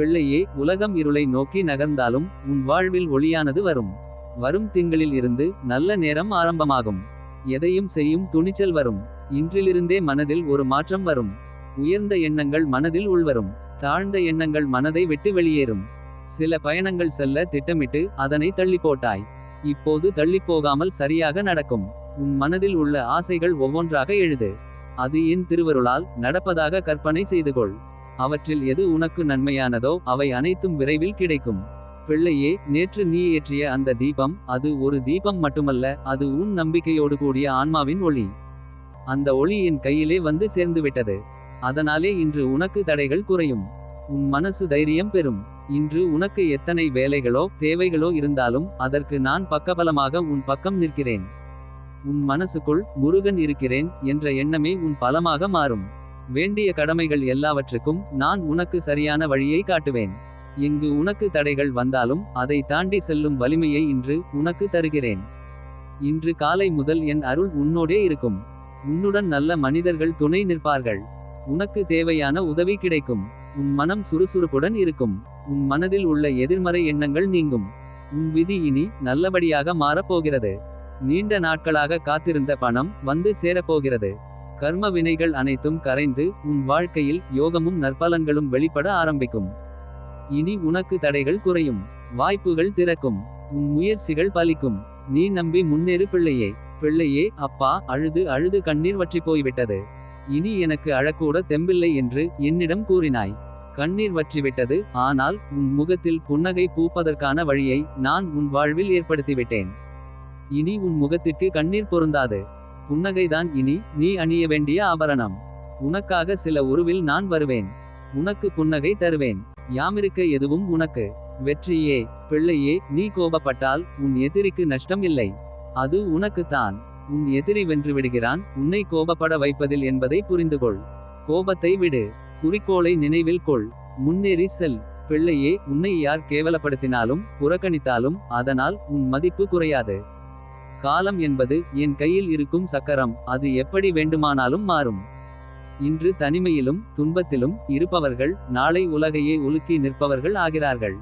பிள்ளையே உலகம் இருளை நோக்கி நகர்ந்தாலும் உன் வாழ்வில் ஒளியானது வரும். வரும் திங்களில் இருந்து நல்ல நேரம் ஆரம்பமாகும். எதையும் செய்யும் துணிச்சல் வரும். இன்றிலிருந்தே மனதில் ஒரு மாற்றம் வரும். உயர்ந்த எண்ணங்கள் மனதில் உள்வரும். தாழ்ந்த எண்ணங்கள் மனதை விட்டு வெளியேறும். சில பயணங்கள் செல்ல திட்டமிட்டு அதனை தள்ளி போட்டாய் இப்போது தள்ளிப் போகாமல் சரியாக நடக்கும். உன் மனதில் உள்ள ஆசைகள் ஒவ்வொன்றாக எழுது. அது என் திருவருளால் நடப்பதாக கற்பனை செய்து கொள் அவற்றில் எது உனக்கு நன்மையானதோ அவை அனைத்தும் விரைவில் கிடைக்கும். பிள்ளையே நேற்று நீ ஏற்றிய அந்த தீபம் அது ஒரு தீபம் மட்டுமல்ல அது உன் நம்பிக்கையோடு கூடிய ஆன்மாவின் ஒளி. அந்த ஒளி என் கையிலே வந்து சேர்ந்து விட்டது அதனாலே இன்று உனக்கு தடைகள் குறையும். உன் மனசு தைரியம் பெறும். இன்று உனக்கு எத்தனை வேலைகளோ தேவைகளோ இருந்தாலும் அதற்கு நான் பக்கபலமாக உன் பக்கம் நிற்கிறேன். உன் மனசுக்குள் முருகன் இருக்கிறேன் என்ற எண்ணமே உன் பலமாக மாறும். வேண்டிய கடமைகள் எல்லாவற்றுக்கும் நான் உனக்கு சரியான வழியை காட்டுவேன். இங்கு உனக்கு தடைகள் வந்தாலும் அதை தாண்டி செல்லும் வலிமையை இன்று உனக்கு தருகிறேன். இன்று காலை முதல் என் அருள் உன்னோடே இருக்கும். உன்னுடன் நல்ல மனிதர்கள் துணை நிற்பார்கள். உனக்கு தேவையான உதவி கிடைக்கும். உன் மனம் சுறுசுறுப்புடன் இருக்கும். உன் மனதில் உள்ள எதிர்மறை எண்ணங்கள் நீங்கும். உன் விதி இனி நல்லபடியாக மாறப்போகிறது. நீண்ட நாட்களாக காத்திருந்த பணம் வந்து சேரப்போகிறது. கர்ம வினைகள் அனைத்தும் கரைந்து உன் வாழ்க்கையில் யோகமும் நற்பலன்களும் வெளிப்பட ஆரம்பிக்கும். இனி உனக்கு தடைகள் குறையும். வாய்ப்புகள் திறக்கும். உன் முயற்சிகள் பலிக்கும். நீ நம்பி முன்னேறு பிள்ளையே. பிள்ளையே அப்பா அழுது அழுது கண்ணீர் வற்றி போய்விட்டது. இனி எனக்கு அழக்கூட தெம்பில்லை என்று என்னிடம் கூறினாய். கண்ணீர் வற்றிவிட்டது ஆனால் உன் முகத்தில் புன்னகை பூப்பதற்கான வழியை நான் உன் வாழ்வில் ஏற்படுத்திவிட்டேன். இனி உன் முகத்திற்கு கண்ணீர் பொருந்தாது. புன்னகைதான் இனி நீ அணிய வேண்டிய ஆபரணம். உனக்காக சில உருவில் நான் வருவேன். உனக்கு புன்னகை தருவேன். யாமிருக்க எதுவும் உனக்கு. வெற்றியே பிள்ளையே நீ கோபப்பட்டால் உன் எதிரிக்கு நஷ்டம் இல்லை. அது உனக்குத்தான் உன் எதிரி வென்று விடுகிறான். உன்னை கோபப்பட வைப்பதில் என்பதை புரிந்துகொள். கோபத்தை விடு. குறிக்கோளை நினைவில் கொள். முன்னேறி செல். பிள்ளையே உன்னை யார் கேவலப்படுத்தினாலும் புறக்கணித்தாலும் அதனால் உன் மதிப்பு குறையாது. காலம் என்பது என் கையில் இருக்கும் சக்கரம். அது எப்படி வேண்டுமானாலும் மாறும். இன்று தனிமையிலும் துன்பத்திலும் இருப்பவர்கள் நாளை உலகையே உலுக்கி நிற்பவர்கள் ஆகிறார்கள்.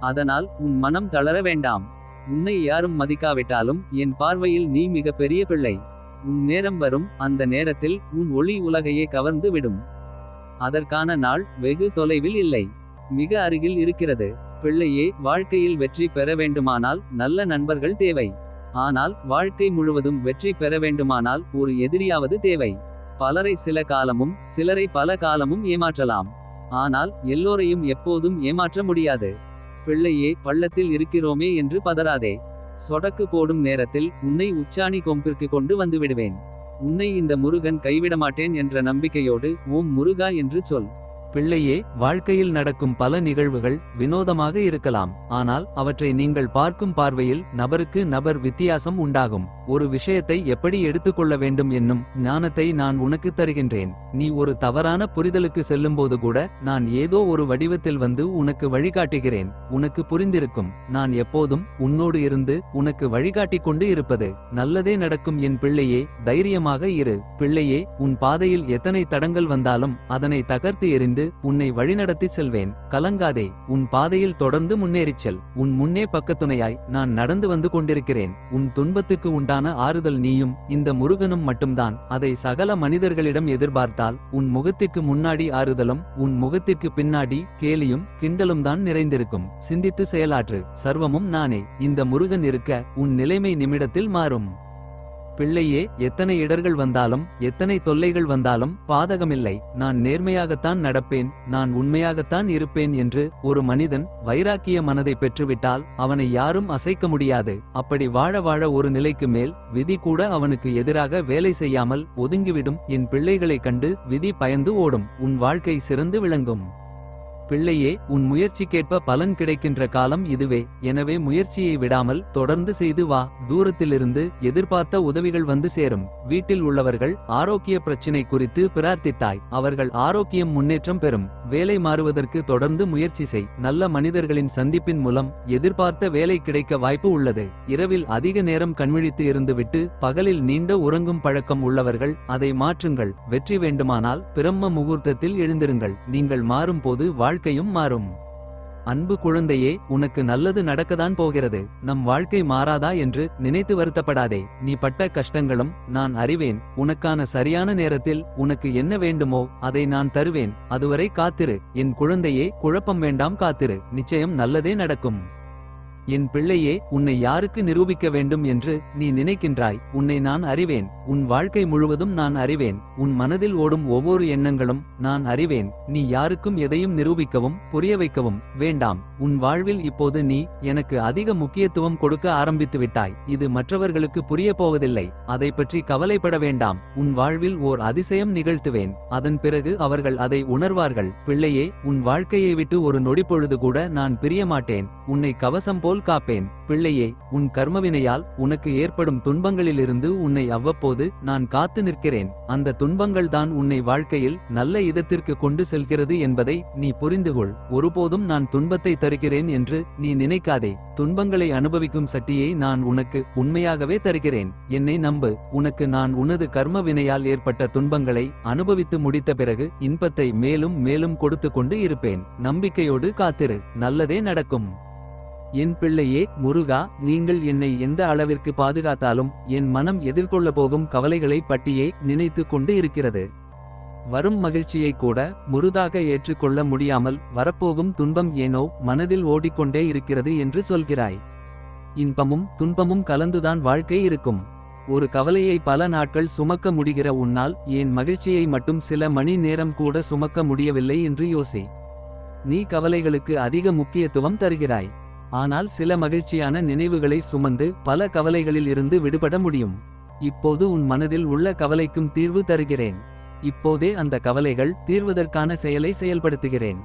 அதனால் உன் மனம் தளர வேண்டாம். உன்னை யாரும் மதிக்காவிட்டாலும் என் பார்வையில் நீ மிக பெரிய பிள்ளை. உன் நேரம் வரும் அந்த நேரத்தில் உன் ஒளி உலகையே கவர்ந்து விடும். அதற்கான நாள் வெகு தொலைவில் இல்லை. மிக அருகில் இருக்கிறது. பிள்ளையே வாழ்க்கையில் வெற்றி பெற வேண்டுமானால் நல்ல நண்பர்கள் தேவை. ஆனால் வாழ்க்கை முழுவதும் வெற்றி பெற வேண்டுமானால் ஒரு எதிரியாவது தேவை. பலரை சில காலமும் சிலரை பல காலமும் ஏமாற்றலாம். ஆனால் எல்லோரையும் எப்போதும் ஏமாற்ற முடியாது. பிள்ளையே பள்ளத்தில் இருக்கிறோமே என்று பதறாதே. சொடக்கு போடும் நேரத்தில் உன்னை உச்சாணி கொம்பிற்கு கொண்டு வந்துவிடுவேன் உன்னை இந்த முருகன் கைவிடமாட்டேன் என்ற நம்பிக்கையோடு ஓம் முருகா என்று சொல். பிள்ளையே வாழ்க்கையில் நடக்கும் பல நிகழ்வுகள் வினோதமாக இருக்கலாம். ஆனால் அவற்றை நீங்கள் பார்க்கும் பார்வையில் நபருக்கு நபர் வித்தியாசம் உண்டாகும். ஒரு விஷயத்தை எப்படி எடுத்துக்கொள்ள வேண்டும் என்னும் ஞானத்தை நான் உனக்கு தருகின்றேன். நீ ஒரு தவறான புரிதலுக்கு செல்லும்போது கூட நான் ஏதோ ஒரு வடிவத்தில் வந்து உனக்கு வழிகாட்டுகிறேன். உனக்கு புரிந்திருக்கும். நான் எப்போதும் உன்னோடு இருந்து உனக்கு வழிகாட்டிக் கொண்டு இருப்பது. நல்லதே நடக்கும் என் பிள்ளையே தைரியமாக இரு. பிள்ளையே உன் பாதையில் எத்தனை தடங்கள் வந்தாலும் அதனை தகர்த்து எறிந்து உன்னை வழிநடத்தி செல்வேன். கலங்காதே உன் பாதையில் தொடர்ந்து முன்னேறிச் செல். உன் முன்னே பக்கத்துணையாய் நான் நடந்து வந்து கொண்டிருக்கிறேன். உன் துன்பத்துக்கு உண்டான ஆறுதல் நீயும் இந்த முருகனும் மட்டும்தான். அதை சகல மனிதர்களிடம் எதிர்பார்த்தால் உன் முகத்திற்கு முன்னாடி ஆறுதலும் உன் முகத்திற்கு பின்னாடி கேலியும் கிண்டலும் தான் நிறைந்திருக்கும். சிந்தித்து செயலாற்று சர்வமும் நானே. இந்த முருகன் இருக்க உன் நிலைமை நிமிடத்தில் மாறும். பிள்ளையே எத்தனை இடர்கள் வந்தாலும் எத்தனை தொல்லைகள் வந்தாலும் பாதகமில்லை. நான் நேர்மையாகத்தான் நடப்பேன் நான் உண்மையாகத்தான் இருப்பேன் என்று ஒரு மனிதன் வைராக்கிய மனதை பெற்றுவிட்டால் அவனை யாரும் அசைக்க முடியாது. அப்படி வாழ வாழ ஒரு நிலைக்கு மேல் விதி கூட அவனுக்கு எதிராக வேலை செய்யாமல் ஒதுங்கிவிடும். என் பிள்ளைகளைக் கண்டு விதி பயந்து ஓடும். உன் வாழ்க்கை சிறந்து விளங்கும். பிள்ளையே உன் முயற்சிக்கேற்ப பலன் கிடைக்கின்ற காலம் இதுவே. எனவே முயற்சியை விடாமல் தொடர்ந்து செய்து வா. தூரத்திலிருந்து எதிர்பார்த்த உதவிகள் வந்து சேரும். வீட்டில் உள்ளவர்கள் ஆரோக்கிய பிரச்சினை குறித்து பிரார்த்தித்தாய். அவர்கள் ஆரோக்கியம் முன்னேற்றம் பெறும். வேலை மாறுவதற்கு தொடர்ந்து முயற்சி செய். நல்ல மனிதர்களின் சந்திப்பின் மூலம் எதிர்பார்த்த வேலை கிடைக்க வாய்ப்பு உள்ளது. இரவில் அதிக நேரம் கண்விழித்து இருந்துவிட்டு பகலில் நீண்ட உறங்கும் பழக்கம் உள்ளவர்கள் அதை மாற்றுங்கள். வெற்றி வேண்டுமானால் பிரம்ம முகூர்த்தத்தில் எழுந்திருங்கள். நீங்கள் மாறும் போது வாழ் வாழ்க்கையும் மாறும். அன்பு குழந்தையே உனக்கு நல்லது நடக்கதான் போகிறது. நம் வாழ்க்கை மாறாதா என்று நினைத்து வருத்தப்படாதே. நீ பட்ட கஷ்டங்களும் நான் அறிவேன். உனக்கான சரியான நேரத்தில் உனக்கு என்ன வேண்டுமோ அதை நான் தருவேன். அதுவரை காத்திரு. என் குழந்தையே குழப்பம் வேண்டாம் காத்திரு. நிச்சயம் நல்லதே நடக்கும். என் பிள்ளையே உன்னை யாருக்கு நிரூபிக்க வேண்டும் என்று நீ நினைக்கின்றாய் உன்னை நான் அறிவேன். உன் வாழ்க்கை முழுவதும் நான் அறிவேன். உன் மனதில் ஓடும் ஒவ்வொரு எண்ணங்களும் நான் அறிவேன். நீ யாருக்கும் எதையும் நிரூபிக்கவும் புரிய வைக்கவும் வேண்டாம். உன் வாழ்வில் இப்போது நீ எனக்கு அதிக முக்கியத்துவம் கொடுக்க ஆரம்பித்து விட்டாய். இது மற்றவர்களுக்கு புரிய போவதில்லை. அதை பற்றி கவலைப்பட வேண்டாம். உன் வாழ்வில் ஓர் அதிசயம் நிகழ்த்துவேன். அதன் பிறகு அவர்கள் அதை உணர்வார்கள். பிள்ளையே உன் வாழ்க்கையை விட்டு ஒரு நொடிப்பொழுது கூட நான் பிரிய மாட்டேன் உன்னை கவசம் போல் காப்பேன். பிள்ளையே உன் கர்மவினையால் உனக்கு ஏற்படும் துன்பங்களிலிருந்து உன்னை அவ்வப்போது நான் காத்து நிற்கிறேன். அந்த துன்பங்கள் தான் உன்னை வாழ்க்கையில் நல்ல இதத்திற்கு கொண்டு செல்கிறது என்பதை நீ புரிந்துகொள். ஒருபோதும் நான் துன்பத்தை தருகிறேன் என்று நீ நினைக்காதே. துன்பங்களை அனுபவிக்கும் சக்தியை நான் உனக்கு உண்மையாகவே தருகிறேன். என்னை நம்பு உனக்கு நான் உனது கர்ம வினையால் ஏற்பட்ட துன்பங்களை அனுபவித்து முடித்த பிறகு இன்பத்தை மேலும் மேலும் கொடுத்து கொண்டு இருப்பேன். நம்பிக்கையோடு காத்திரு நல்லதே நடக்கும். என் பிள்ளையே முருகா நீங்கள் என்னை எந்த அளவிற்கு பாதுகாத்தாலும் என் மனம் எதிர்கொள்ள போகும் கவலைகளை பட்டியே நினைத்து கொண்டு இருக்கிறது. வரும் மகிழ்ச்சியை கூட முருதாக ஏற்றுக்கொள்ள முடியாமல் வரப்போகும் துன்பம் ஏனோ மனதில் ஓடிக்கொண்டே இருக்கிறது என்று சொல்கிறாய். இன்பமும் துன்பமும் கலந்துதான் வாழ்க்கை இருக்கும். ஒரு கவலையை பல நாட்கள் சுமக்க முடிகிற உன்னால் ஏன் மகிழ்ச்சியை மட்டும் சில மணி நேரம் கூட சுமக்க முடியவில்லை என்று யோசி. நீ கவலைகளுக்கு அதிக முக்கியத்துவம் தருகிறாய். ஆனால் சில மகிழ்ச்சியான நினைவுகளை சுமந்து பல கவலைகளில் இருந்து விடுபட முடியும். இப்போது உன் மனதில் உள்ள கவலைக்கும் தீர்வு தருகிறேன். இப்போதே அந்த கவலைகள் தீர்வதற்கான செயலை செயல்படுத்துகிறேன்.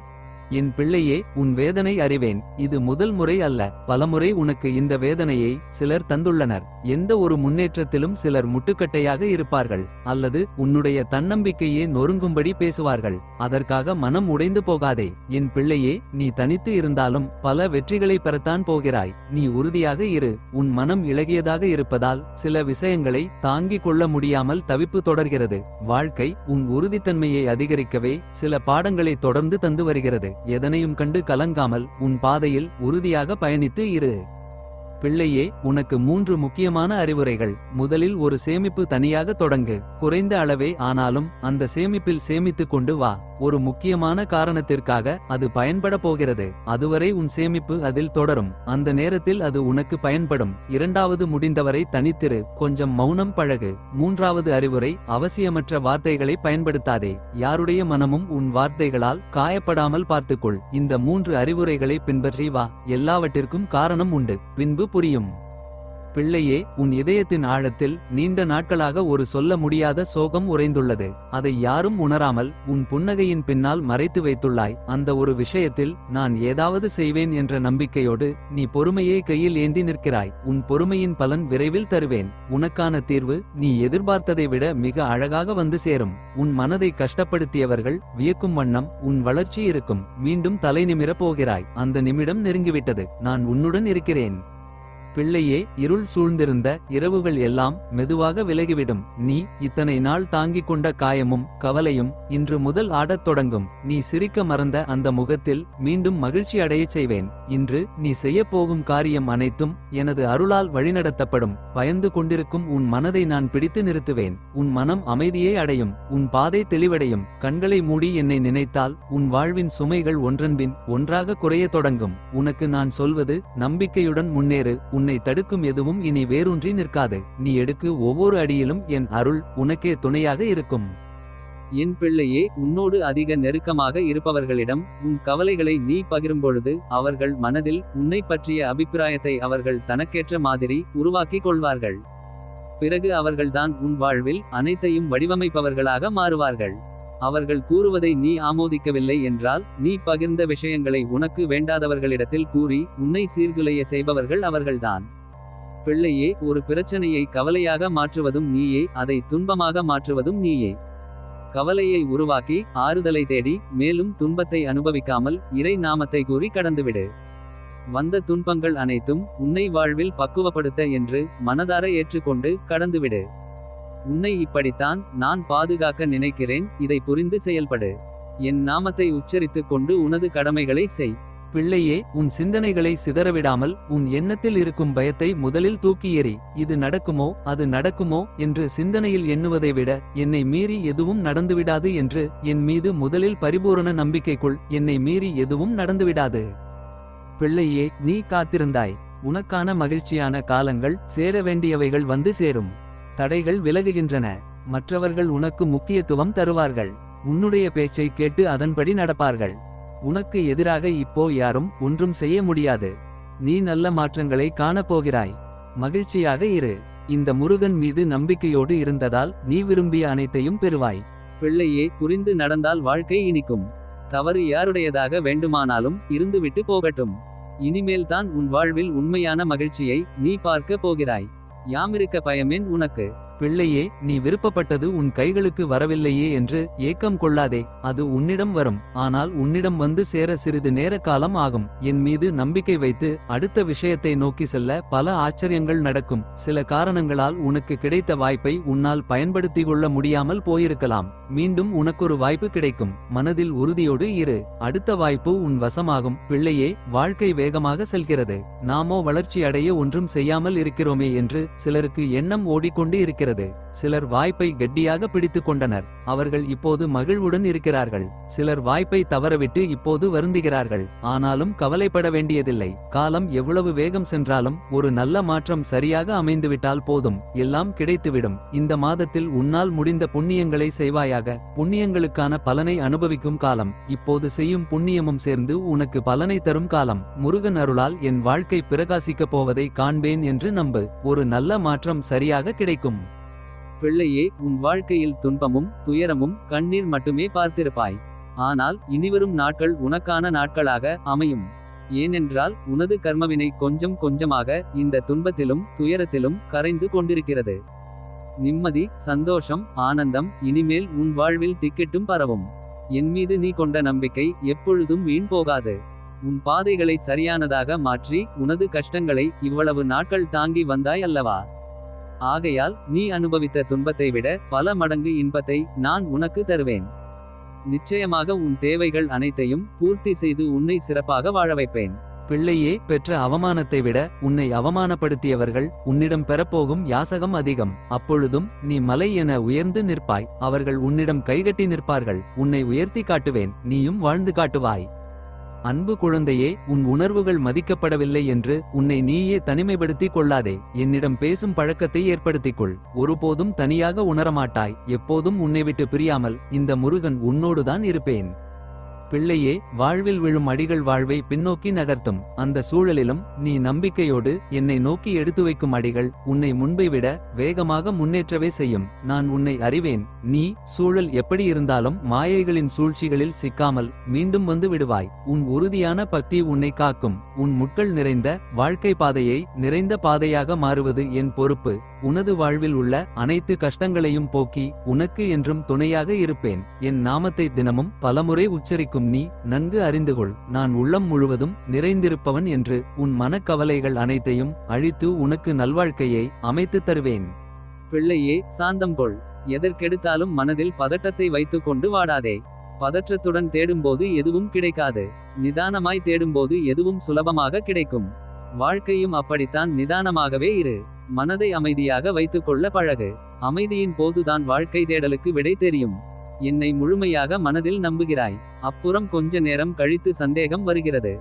என் பிள்ளையே உன் வேதனை அறிவேன். இது முதல் முறை அல்ல. பலமுறை உனக்கு இந்த வேதனையை சிலர் தந்துள்ளனர். எந்த ஒரு முன்னேற்றத்திலும் சிலர் முட்டுக்கட்டையாக இருப்பார்கள். அல்லது உன்னுடைய தன்னம்பிக்கையே நொறுங்கும்படி பேசுவார்கள். அதற்காக மனம் உடைந்து போகாதே. என் பிள்ளையே நீ தனித்து இருந்தாலும் பல வெற்றிகளை பெறத்தான் போகிறாய். நீ உறுதியாக இரு. உன் மனம் இழகியதாக இருப்பதால் சில விஷயங்களை தாங்கிக் கொள்ள முடியாமல் தவிப்பு தொடர்கிறது. வாழ்க்கை உன் உறுதித்தன்மையை அதிகரிக்கவே சில பாடங்களை தொடர்ந்து தந்து வருகிறது. எதனையும் கண்டு கலங்காமல் உன் பாதையில் உறுதியாக பயணித்து இரு. பிள்ளையே உனக்கு மூன்று முக்கியமான அறிவுரைகள். முதலில் ஒரு சேமிப்பு தனியாக தொடங்கு. குறைந்த அளவே ஆனாலும் அந்த சேமிப்பில் சேமித்துக் கொண்டு வா. ஒரு முக்கியமான காரணத்திற்காக அது பயன்பட போகிறது. அதுவரை உன் சேமிப்பு அதில் தொடரும். அந்த நேரத்தில் அது உனக்கு பயன்படும். இரண்டாவது முடிந்தவரை தனித்திரு. கொஞ்சம் மௌனம் பழகு. மூன்றாவது அறிவுரை அவசியமற்ற வார்த்தைகளை பயன்படுத்தாதே. யாருடைய மனமும் உன் வார்த்தைகளால் காயப்படாமல் பார்த்துக்கொள். இந்த மூன்று அறிவுரைகளை பின்பற்றி வா. எல்லாவற்றிற்கும் காரணம் உண்டு. பின்பு புரியும். பிள்ளையே உன் இதயத்தின் ஆழத்தில் நீண்ட நாட்களாக ஒரு சொல்ல முடியாத சோகம் உறைந்துள்ளது. அதை யாரும் உணராமல் உன் புன்னகையின் பின்னால் மறைத்து வைத்துள்ளாய். அந்த ஒரு விஷயத்தில் நான் ஏதாவது செய்வேன் என்ற நம்பிக்கையோடு நீ பொறுமையே கையில் ஏந்தி நிற்கிறாய். உன் பொறுமையின் பலன் விரைவில் தருவேன். உனக்கான தீர்வு நீ எதிர்பார்த்ததை விட மிக அழகாக வந்து சேரும். உன் மனதை கஷ்டப்படுத்தியவர்கள் வியக்கும் வண்ணம் உன் வளர்ச்சி இருக்கும். மீண்டும் தலை நிமிரப் போகிறாய். அந்த நிமிடம் நெருங்கிவிட்டது. நான் உன்னுடன் இருக்கிறேன். பிள்ளையே இருள் சூழ்ந்திருந்த இரவுகள் எல்லாம் மெதுவாக விலகிவிடும். நீ இத்தனை நாள் தாங்கிக் கொண்ட காயமும் கவலையும் இன்று முதல் ஆடத் தொடங்கும். நீ சிரிக்க மறந்த அந்த முகத்தில் மீண்டும் மகிழ்ச்சி அடையச் செய்வேன். இன்று நீ செய்யப் போகும் காரியம் அனைத்தும் எனது அருளால் வழிநடத்தப்படும். பயந்து கொண்டிருக்கும் உன் மனதை நான் பிடித்து நிறுத்துவேன். உன் மனம் அமைதியை அடையும். உன் பாதை தெளிவடையும். கண்களை மூடி என்னை நினைத்தால் உன் வாழ்வின் சுமைகள் ஒன்றன்பின் ஒன்றாக குறையத் தொடங்கும். உனக்கு நான் சொல்வது நம்பிக்கையுடன் முன்னேறு. உன்னை தடுக்கும் எதுவும் இனி வேரூன்றி நிற்காது. நீ எடுக்கு ஒவ்வொரு அடியிலும் என் அருள் உனக்கே துணையாக இருக்கும். என் பிள்ளையே உன்னோடு அதிக நெருக்கமாக இருப்பவர்களிடம் உன் கவலைகளை நீ பகிரும்பொழுது அவர்கள் மனதில் உன்னை பற்றிய அபிப்பிராயத்தை அவர்கள் தனக்கேற்ற மாதிரி உருவாக்கிக் கொள்வார்கள். பிறகு அவர்கள்தான் உன் வாழ்வில் அனைத்தையும் வடிவமைப்பவர்களாக மாறுவார்கள். அவர்கள் கூறுவதை நீ ஆமோதிக்கவில்லை என்றால் நீ பகிர்ந்த விஷயங்களை உனக்கு வேண்டாதவர்களிடத்தில் கூறி உன்னை சீர்குலைய செய்பவர்கள் அவர்கள்தான். பிள்ளையே ஒரு பிரச்சனையை கவலையாக மாற்றுவதும் நீயே அதை துன்பமாக மாற்றுவதும் நீயே. கவலையை உருவாக்கி ஆறுதலை தேடி மேலும் துன்பத்தை அனுபவிக்காமல் இறை நாமத்தை கூறி கடந்துவிடு. வந்த துன்பங்கள் அனைத்தும் உன்னை வாழ்வில் பக்குவப்படுத்த என்று மனதார ஏற்றுக்கொண்டு கடந்துவிடு. உன்னை இப்படித்தான் நான் பாதுகாக்க நினைக்கிறேன் இதை புரிந்து செயல்படு. என் நாமத்தை உச்சரித்துக் கொண்டு உனது கடமைகளை செய். பிள்ளையே உன் சிந்தனைகளை சிதறவிடாமல் உன் எண்ணத்தில் இருக்கும் பயத்தை முதலில் தூக்கி எறி. இது நடக்குமோ? அது நடக்குமோ? என்று சிந்தனையில் எண்ணுவதை விட என்னை மீறி எதுவும் நடந்துவிடாது என்று என் மீது முதலில் பரிபூரண நம்பிக்கைக்குள் என்னை மீறி எதுவும் நடந்துவிடாது. பிள்ளையே நீ காத்திருந்தாய். உனக்கான மகிழ்ச்சியான காலங்கள் சேர வேண்டியவைகள் வந்து சேரும். தடைகள் விலகுகின்றன. மற்றவர்கள் உனக்கு முக்கியத்துவம் தருவார்கள். உன்னுடைய பேச்சை கேட்டு அதன்படி நடப்பார்கள். உனக்கு எதிராக இப்போ யாரும் ஒன்றும் செய்ய முடியாது. நீ நல்ல மாற்றங்களை காணப்போகிறாய். மகிழ்ச்சியாக இரு. இந்த முருகன் மீது நம்பிக்கையோடு இருந்ததால் நீ விரும்பிய அனைத்தையும் பெறுவாய். பிள்ளையே புரிந்து நடந்தால் வாழ்க்கை இனிக்கும். தவறு யாருடையதாக வேண்டுமானாலும் இருந்துவிட்டு போகட்டும். இனிமேல்தான் உன் வாழ்வில் உண்மையான மகிழ்ச்சியை நீ பார்க்க போகிறாய். யாமிருக்க பயமேன் உனக்கு. பிள்ளையே நீ விருப்பப்பட்டது உன் கைகளுக்கு வரவில்லையே என்று ஏக்கம் கொள்ளாதே அது உன்னிடம் வரும். ஆனால் உன்னிடம் வந்து சேர சிறிது நேர காலம் ஆகும். என் மீது நம்பிக்கை வைத்து அடுத்த விஷயத்தை நோக்கி செல்ல பல ஆச்சரியங்கள் நடக்கும். சில காரணங்களால் உனக்கு கிடைத்த வாய்ப்பை உன்னால் பயன்படுத்திக் கொள்ள முடியாமல் போயிருக்கலாம். மீண்டும் உனக்கொரு வாய்ப்பு கிடைக்கும். மனதில் உறுதியோடு இரு. அடுத்த வாய்ப்பு உன் வசமாகும். பிள்ளையே வாழ்க்கை வேகமாக செல்கிறது. நாமோ வளர்ச்சி அடைய ஒன்றும் செய்யாமல் இருக்கிறோமே என்று சிலருக்கு எண்ணம் ஓடிக்கொண்டு இருக்கிறது. சிலர் வாய்ப்பை கெட்டியாக பிடித்துக் கொண்டனர். அவர்கள் இப்போது மகிழ்வுடன் இருக்கிறார்கள். சிலர் வாய்ப்பை தவறவிட்டு இப்போது வருந்துகிறார்கள். ஆனாலும் கவலைப்பட வேண்டியதில்லை. காலம் எவ்வளவு வேகம் சென்றாலும் ஒரு நல்ல மாற்றம் சரியாக அமைந்துவிட்டால் போதும். எல்லாம் கிடைத்துவிடும். இந்த மாதத்தில் உன்னால் முடிந்த புண்ணியங்களை செய்வாயாக. புண்ணியங்களுக்கான பலனை அனுபவிக்கும் காலம். இப்போது செய்யும் புண்ணியமும் சேர்ந்து உனக்கு பலனை தரும் காலம். முருகன் அருளால் என் வாழ்க்கை பிரகாசிக்கப் போவதை காண்பேன் என்று நம்பு. ஒரு நல்ல மாற்றம் சரியாக கிடைக்கும். பிள்ளையே உன் வாழ்க்கையில் துன்பமும் துயரமும் கண்ணீர் மட்டுமே பார்த்திருப்பாய். ஆனால் இனிவரும் நாட்கள் உனக்கான நாட்களாக அமையும். ஏனென்றால் உனது கர்மவினை கொஞ்சம் கொஞ்சமாக இந்த துன்பத்திலும் துயரத்திலும் கரைந்து கொண்டிருக்கிறது. நிம்மதி சந்தோஷம் ஆனந்தம் இனிமேல் உன் வாழ்வில் திக்கெட்டும் பரவும். என் மீது நீ கொண்ட நம்பிக்கை எப்பொழுதும் வீண் போகாது. உன் பாதைகளை சரியானதாக மாற்றி உனது கஷ்டங்களை இவ்வளவு நாட்கள் தாங்கி வந்தாய் அல்லவா? ஆகையால் நீ அனுபவித்த துன்பத்தை விட பல மடங்கு இன்பத்தை நான் உனக்கு தருவேன். நிச்சயமாக உன் தேவைகள் அனைத்தையும் பூர்த்தி செய்து உன்னை சிறப்பாக வாழ வைப்பேன். பிள்ளையே பெற்ற அவமானத்தை விட உன்னை அவமானப்படுத்தியவர்கள் உன்னிடம் பெறப்போகும் யாசகம் அதிகம். அப்பொழுதும் நீ மலை என உயர்ந்து நிற்பாய். அவர்கள் உன்னிடம் கைகட்டி நிற்பார்கள். உன்னை உயர்த்தி காட்டுவேன். நீயும் வாழ்ந்து காட்டுவாய். அன்பு குழந்தையே உன் உணர்வுகள் மதிக்கப்படவில்லை என்று உன்னை நீயே தனிமைப்படுத்திக் கொள்ளாதே. என்னிடம் பேசும் பழக்கத்தை ஏற்படுத்திக் கொள் ஒருபோதும் தனியாக உணரமாட்டாய். எப்போதும் உன்னை விட்டு பிரியாமல் இந்த முருகன் உன்னோடுதான் இருப்பேன். பிள்ளையே வாழ்வில் விழும் அடிகள் வாழ்வை பின்னோக்கி நகர்த்தும். அந்த சூழலிலும் நீ நம்பிக்கையோடு என்னை நோக்கி எடுத்து வைக்கும் அடிகள் உன்னை முன்பை விட வேகமாக முன்னேற்றவே செய்யும். நான் உன்னை அறிவேன். நீ சூழல் எப்படி இருந்தாலும் மாயைகளின் சூழ்ச்சிகளில் சிக்காமல் மீண்டும் வந்து விடுவாய். உன் உறுதியான பக்தி உன்னை காக்கும். உன் முட்கள் நிறைந்த வாழ்க்கை பாதையை நிறைந்த பாதையாக மாறுவது என் பொறுப்பு. உனது வாழ்வில் உள்ள அனைத்து கஷ்டங்களையும் போக்கி உனக்கு என்றும் துணையாக இருப்பேன். என் நாமத்தை தினமும் பலமுறை உச்சரிக்கும். நீ நன்கு அறிந்துகொள். நான் உள்ளம் முழுவதும் நிறைந்திருப்பவன் என்று உன் மனக்கவலைகள் அனைத்தையும் அழித்து உனக்கு நல்வாழ்க்கையை அமைத்துத் தருவேன். பிள்ளையே சாந்தம் கொள். எதற்கெடுத்தாலும் மனதில் பதட்டத்தை வைத்துக் கொண்டு வாடாதே. பதற்றத்துடன் தேடும்போது எதுவும் கிடைக்காது. நிதானமாய் தேடும்போது எதுவும் சுலபமாக கிடைக்கும். வாழ்க்கையும் அப்படித்தான் நிதானமாகவே இரு. மனதை அமைதியாக வைத்துக்கொள்ள பழகு. அமைதியின் போதுதான் வாழ்க்கை தேடலுக்கு விடை தெரியும். என்னை முழுமையாக மனதில் நம்புகிறாய். அப்புறம் கொஞ்ச நேரம் கழித்து சந்தேகம் வருகிறது.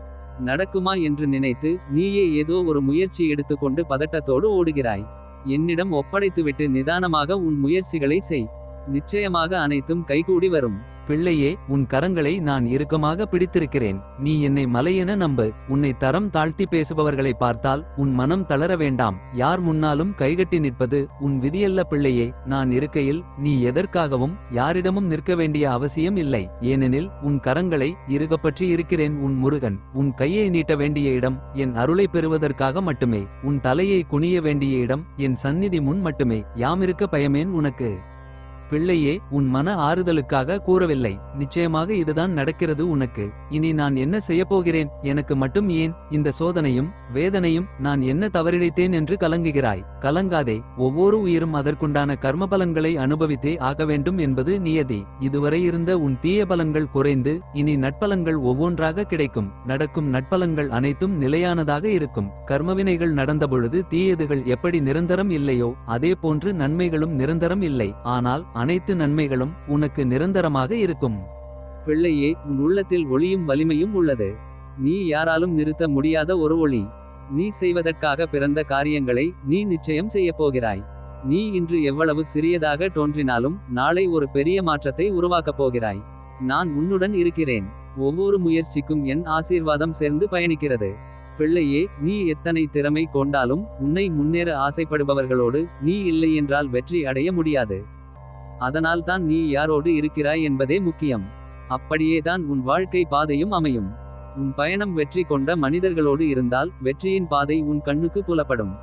நடக்குமா என்று நினைத்து நீயே ஏதோ ஒரு முயற்சி எடுத்துக்கொண்டு பதட்டத்தோடு ஓடுகிறாய். என்னிடம் ஒப்படைத்துவிட்டு நிதானமாக உன் முயற்சிகளை செய். நிச்சயமாக அனைத்தும் கைகூடி வரும். பிள்ளையே உன் கரங்களை நான் இறுக்கமாக பிடித்திருக்கிறேன். நீ என்னை மலையென நம்பு. உன்னை தரம் தாழ்த்தி பேசுபவர்களை பார்த்தால் உன் மனம் தளர வேண்டாம். யார் முன்னாலும் கைகட்டி நிற்பது உன் விதியல்ல பிள்ளையே. நான் இருக்கையில் நீ எதற்காகவும் யாரிடமும் நிற்க வேண்டிய அவசியம் இல்லை. ஏனெனில் உன் கரங்களை இறுகப்பற்றி இருக்கிறேன் உன் முருகன். உன் கையை நீட்ட வேண்டிய இடம் என் அருளை பெறுவதற்காக மட்டுமே. உன் தலையை குனிய வேண்டிய இடம் என் சந்நிதி முன் மட்டுமே. யாமிருக்க பயமேன் உனக்கு. பிள்ளையே உன் மன ஆறுதலுக்காக கூறவில்லை. நிச்சயமாக இதுதான் நடக்கிறது உனக்கு. இனி நான் என்ன செய்யப்போகிறேன்? எனக்கு மட்டும் ஏன்? இந்த சோதனையும் வேதனையும் நான் என்ன தவறிழைத்தேன் என்று கலங்குகிறாய். கலங்காதே ஒவ்வொரு உயிரும் அதற்குண்டான கர்மபலன்களை அனுபவித்தே ஆக வேண்டும் என்பது நியதி. இதுவரை இருந்த உன் தீய பலன்கள் குறைந்து இனி நட்பலன்கள் ஒவ்வொன்றாக கிடைக்கும். நடக்கும் நட்பலன்கள் அனைத்தும் நிலையானதாக இருக்கும். கர்மவினைகள் நடந்தபொழுது தீயதுகள் எப்படி நிரந்தரம் இல்லையோ அதே போன்று நன்மைகளும் நிரந்தரம் இல்லை. ஆனால் அனைத்து நன்மைகளும் உனக்கு நிரந்தரமாக இருக்கும். பிள்ளையே உன் உள்ளத்தில் ஒளியும் வலிமையும் உள்ளது. நீ யாராலும் நிறுத்த முடியாத ஒரு ஒளி. நீ செய்வதற்காக பிறந்த காரியங்களை நீ நிச்சயம் செய்யப் போகிறாய். நீ இன்று எவ்வளவு சிறியதாக தோன்றினாலும் நாளை ஒரு பெரிய மாற்றத்தை உருவாக்கப் போகிறாய். நான் உன்னுடன் இருக்கிறேன். ஒவ்வொரு முயற்சிக்கும் என் ஆசீர்வாதம் சேர்ந்து பயணிக்கிறது. பிள்ளையே நீ எத்தனை திறமை கொண்டாலும் உன்னை முன்னேற ஆசைப்படுபவர்களோடு நீ இல்லையென்றால் வெற்றி அடைய முடியாது. அதனால்தான் நீ யாரோடு இருக்கிறாய் என்பதே முக்கியம். அப்படியேதான் உன் வாழ்க்கை பாதையும் அமையும். உன் பயணம் வெற்றி கொண்ட மனிதர்களோடு இருந்தால் வெற்றியின் பாதை உன் கண்ணுக்கு புலப்படும்.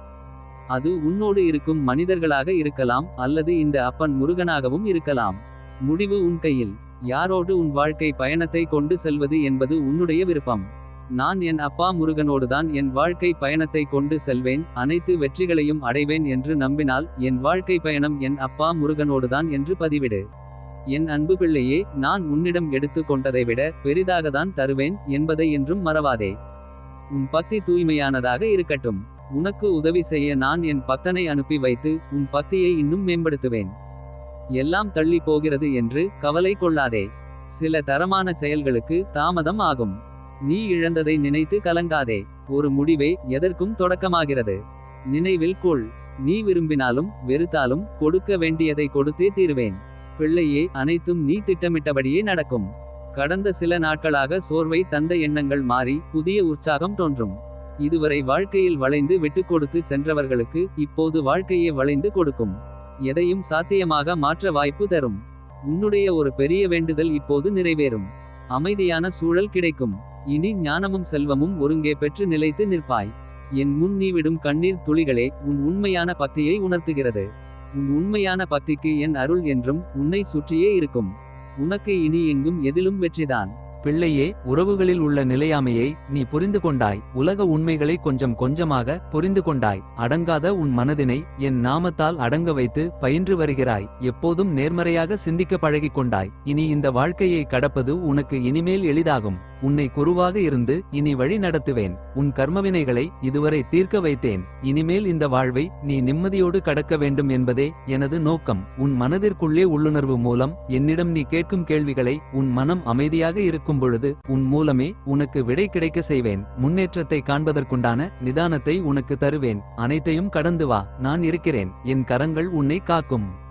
அது உன்னோடு இருக்கும் மனிதர்களாக இருக்கலாம் அல்லது இந்த அப்பன் முருகனாகவும் இருக்கலாம். முடிவு உன் கையில். யாரோடு உன் வாழ்க்கை பயணத்தை கொண்டு செல்வது என்பது உன்னுடைய விருப்பம். நான் என் அப்பா முருகனோடுதான் என் வாழ்க்கை பயணத்தை கொண்டு செல்வேன் அனைத்து வெற்றிகளையும் அடைவேன் என்று நம்பினால் என் வாழ்க்கை பயணம் என் அப்பா முருகனோடுதான் என்று பதிவிடு. என் அன்பு பிள்ளையே நான் உன்னிடம் எடுத்து கொண்டதை விட பெரிதாகத்தான் தருவேன் என்பதை என்றும் மறவாதே. உன் பக்தி தூய்மையானதாக இருக்கட்டும். உனக்கு உதவி செய்ய நான் என் பக்தனை அனுப்பி வைத்து உன் பக்தியை இன்னும் மேம்படுத்துவேன். எல்லாம் தள்ளி போகிறது என்று கவலை கொள்ளாதே. சில தரமான செயல்களுக்கு தாமதம் ஆகும். நீ இழந்ததை நினைத்து கலங்காதே. ஒரு முடிவே எதற்கும் தொடக்கமாகிறது. நினைவில் கொள். நீ விரும்பினாலும் வெறுத்தாலும் கொடுக்க வேண்டியதை கொடுத்தே தீருவேன். பிள்ளையே அனைத்தும் நீ திட்டமிட்டபடியே நடக்கும். கடந்த சில நாட்களாக சோர்வை தந்த எண்ணங்கள் மாறி புதிய உற்சாகம் தோன்றும். இதுவரை வாழ்க்கையில் வளைந்து விட்டுக் கொடுத்து சென்றவர்களுக்கு இப்போது வாழ்க்கையே வளைந்து கொடுக்கும். எதையும் சாத்தியமாக மாற்ற வாய்ப்பு தரும். உன்னுடைய ஒரு பெரிய வேண்டுதல் இப்போது நிறைவேறும். அமைதியான சூழல் கிடைக்கும். இனி ஞானமும் செல்வமும் ஒருங்கே பெற்று நிலைத்து நிற்பாய். என் முன் நீவிடும் கண்ணீர் துளிகளே உன் உண்மையான பக்தியை உணர்த்துகிறது. உன் உண்மையான பக்திக்கு என் அருள் என்றும் உன்னை சுற்றியே இருக்கும். உனக்கு இனி எங்கும் எதிலும் வெற்றிதான். பிள்ளையே உறவுகளில் உள்ள நிலையாமையை நீ புரிந்து கொண்டாய். உலக உண்மைகளை கொஞ்சம் கொஞ்சமாக புரிந்து கொண்டாய். அடங்காத உன் மனதினை என் நாமத்தால் அடங்க வைத்து பயின்று வருகிறாய். எப்போதும் நேர்மறையாக சிந்திக்க பழகிக் கொண்டாய். இனி இந்த வாழ்க்கையை கடப்பது உனக்கு இனிமேல் எளிதாகும். உன்னை குருவாக இருந்து இனி வழி நடத்துவேன். உன் கர்மவினைகளை இதுவரை தீர்க்க வைத்தேன். இனிமேல் இந்த வாழ்வை நீ நிம்மதியோடு கடக்க வேண்டும் என்பதே எனது நோக்கம். உன் மனதிற்குள்ளே உள்ளுணர்வு மூலம் என்னிடம் நீ கேட்கும் கேள்விகளை உன் மனம் அமைதியாக இருக்கும் பொழுது உன் மூலமே உனக்கு விடை கிடைக்க செய்வேன். முன்னேற்றத்தை காண்பதற்குண்டான நிதானத்தை உனக்கு தருவேன். அனைத்தையும் கடந்து வா. நான் இருக்கிறேன். என் கரங்கள் உன்னை காக்கும்.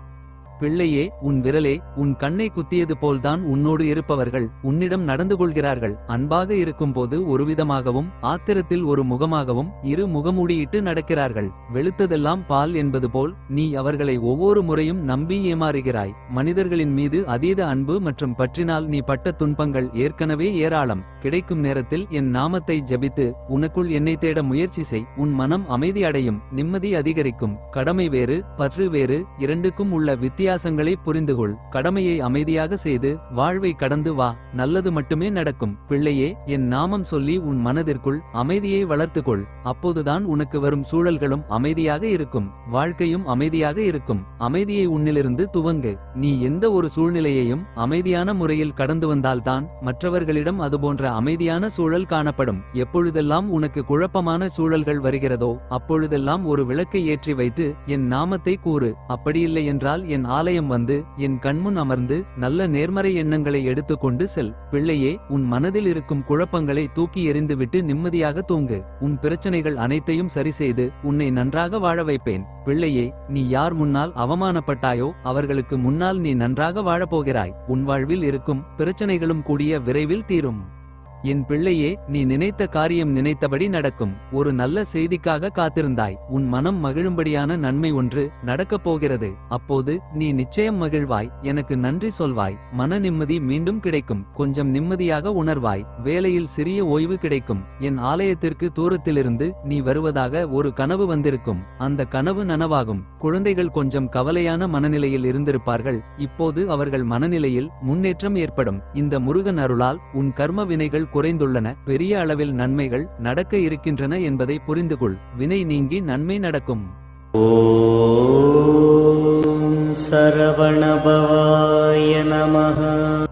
பிள்ளையே உன் விரலே உன் கண்ணை குத்தியது போல்தான் உன்னோடு இருப்பவர்கள் உன்னிடம் நடந்து கொள்கிறார்கள். அன்பாக இருக்கும்போது ஒருவிதமாகவும் ஆத்திரத்தில் ஒரு முகமாகவும் இரு முகமூடியிட்டு நடக்கிறார்கள். வெளுத்ததெல்லாம் பால் என்பது போல் நீ அவர்களை ஒவ்வொரு முறையும் நம்பி ஏமாறுகிறாய். மனிதர்களின் மீது அதீத அன்பு மற்றும் பற்றினால் நீ பட்ட துன்பங்கள் ஏற்கனவே ஏராளம். கிடைக்கும் நேரத்தில் என் நாமத்தை ஜபித்து உனக்குள் என்னை தேட முயற்சி செய். உன் மனம் அமைதி அடையும் நிம்மதி அதிகரிக்கும். கடமை வேறு பற்று வேறு இரண்டுக்கும் உள்ள வித்தியாசங்களை புரிந்துகொள். கடமையை அமைதியாக செய்து வாழ்வை கடந்து வா நல்லது மட்டுமே நடக்கும். பிள்ளையே என் நாமம் சொல்லி உன் மனதிற்குள் அமைதியை வளர்த்துக்கொள். அப்போதுதான் உனக்கு வரும் சூழல்களும் அமைதியாக இருக்கும். வாழ்க்கையும் அமைதியாக இருக்கும். அமைதியை உன்னிலிருந்து துவங்கு. நீ எந்த ஒரு சூழ்நிலையையும் அமைதியான முறையில் கடந்து வந்தால்தான் மற்றவர்களிடம் அதுபோன்ற அமைதியான சூழல் காணப்படும். எப்பொழுதெல்லாம் உனக்கு குழப்பமான சூழல்கள் வருகிறதோ அப்பொழுதெல்லாம் ஒரு விளக்கை ஏற்றி வைத்து என் நாமத்தை கூறு. அப்படியில்லை என்றால் என் ஆலயம் வந்து என் கண்முன் அமர்ந்து நல்ல நேர்மறை எண்ணங்களை எடுத்துக்கொண்டு செல். பிள்ளையே உன் மனதில் இருக்கும் குழப்பங்களை தூக்கி எறிந்துவிட்டு நிம்மதியாக தூங்கு. உன் பிரச்சனைகள் அனைத்தையும் சரிசெய்து உன்னை நன்றாக வாழ வைப்பேன். பிள்ளையே நீ யார் முன்னால் அவமானப்பட்டாயோ அவர்களுக்கு முன்னால் நீ நன்றாக வாழப்போகிறாய். உன் வாழ்வில் இருக்கும் பிரச்சனைகளும் கூடிய விரைவில் தீரும். என் பிள்ளையே நீ நினைத்த காரியம் நினைத்தபடி நடக்கும். ஒரு நல்ல செய்திக்காக காத்திருந்தாய். உன் மனம் மகிழும்படியான நன்மை ஒன்று நடக்கப் போகிறது. அப்போது நீ நிச்சயம் மகிழ்வாய். எனக்கு நன்றி சொல்வாய். மன நிம்மதி மீண்டும் கிடைக்கும். கொஞ்சம் நிம்மதியாக உணர்வாய். வேலையில் சிறிய ஓய்வு கிடைக்கும். என் ஆலயத்திற்கு தூரத்திலிருந்து நீ வருவதாக ஒரு கனவு வந்திருக்கும். அந்த கனவு நனவாகும். குழந்தைகள் கொஞ்சம் கவலையான மனநிலையில் இருந்திருப்பார்கள். இப்போது அவர்கள் மனநிலையில் முன்னேற்றம் ஏற்படும். இந்த முருகன் அருளால் உன் கர்ம வினைகள் குறைந்துள்ளன. பெரிய அளவில் நன்மைகள் நடக்க இருக்கின்றன என்பதை புரிந்துகொள். வினை நீங்கி நன்மை நடக்கும். ஓ சரவணபவாய நமஹா.